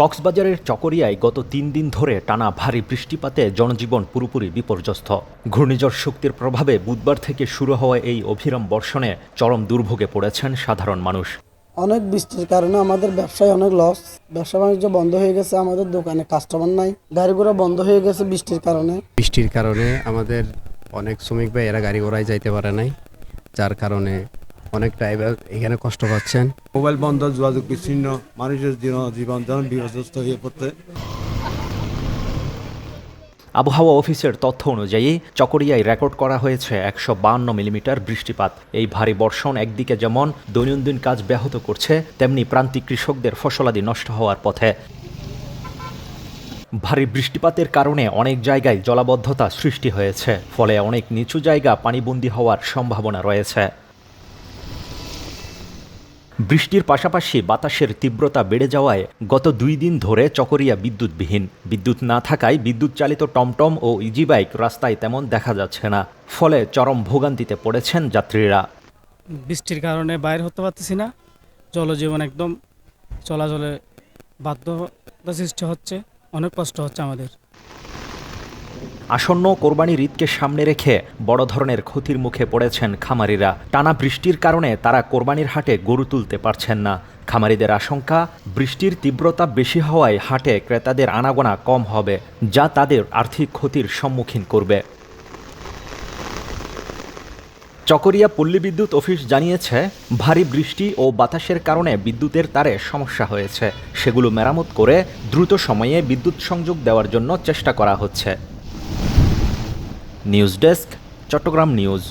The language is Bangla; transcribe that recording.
কক্সবাজারের চকরিয়ায় গত তিন দিন ধরে টানা ভারী বৃষ্টিপাতে জনজীবন পুরোপুরি বিপর্যস্ত। ঘূর্ণিঝড় শক্তির প্রভাবে বুধবার থেকে শুরু হওয়া এই অভিরাম বর্ষণে চরম দুর্ভোগে পড়েছেন সাধারণ মানুষ। অনেক বৃষ্টির কারণে আমাদের ব্যবসায় অনেক লস ব্যবসা বাণিজ্য বন্ধ হয়ে গেছে আমাদের দোকানে কাস্টমার নাই। গাড়ি ঘোড়া বন্ধ হয়ে গেছে বৃষ্টির কারণে। বৃষ্টির কারণে আমাদের অনেক শ্রমিক ভাই এরা গাড়ি ঘোড়ায় যাইতে পারে নাই যার কারণে অনেক ড্রাইভার এখানে কষ্ট পাচ্ছেন। মোবাইল বন্ধ যোগাযোগ বিচ্ছিন্ন মানুষের জীবন জীবন যেমন বিপর্যস্ত হয়ে পড়তে। আবহাওয়া অফিসের তথ্য অনুযায়ী চকরিয়ায় রেকর্ড করা হয়েছে একশো বান্ন মিলিমিটার বৃষ্টিপাত। এই ভারী বর্ষণ একদিকে যেমন দৈনন্দিন কাজ ব্যাহত করছে তেমনি প্রান্তিক কৃষকদের ফসলাদি নষ্ট হওয়ার পথে। ভারী বৃষ্টিপাতের কারণে অনেক জায়গায় জলাবদ্ধতা সৃষ্টি হয়েছে ফলে অনেক নিচু জায়গা পানিবন্দী হওয়ার সম্ভাবনা রয়েছে। বৃষ্টির পাশাপাশি বাতাসের তীব্রতা বেড়ে যাওয়ায় গত দুই দিন ধরে চকরিয়া বিদ্যুৎবিহীন। বিদ্যুৎ না থাকায় বিদ্যুৎ চালিত টমটম ও ইজি বাইক রাস্তায় তেমন দেখা যাচ্ছে না। ফলে চরম ভোগান্তিতে পড়েছেন যাত্রীরা। বৃষ্টির কারণে বাইরে হতে পারতেছি না। জলজীবন একদম চলাচলে বাধ্যতা সৃষ্টি হচ্ছে। অনেক কষ্ট হচ্ছে আমাদের। আসন্ন কোরবানির ঈদকে সামনে রেখে বড় ধরনের ক্ষতির মুখে পড়েছেন খামারিরা। টানা বৃষ্টির কারণে তারা কোরবানির হাটে গরু তুলতে পারছেন না। খামারিদের আশঙ্কা, বৃষ্টির তীব্রতা বেশি হওয়ায় হাটে ক্রেতাদের আনাগোনা কম হবে, যা তাদের আর্থিক ক্ষতির সম্মুখীন করবে। চকরিয়া পল্লী বিদ্যুৎ অফিস জানিয়েছে, ভারী বৃষ্টি ও বাতাসের কারণে বিদ্যুতের তারে সমস্যা হয়েছে। সেগুলো মেরামত করে দ্রুত সময়ে বিদ্যুৎ সংযোগ দেওয়ার জন্য চেষ্টা করা হচ্ছে। News desk Chattogram news.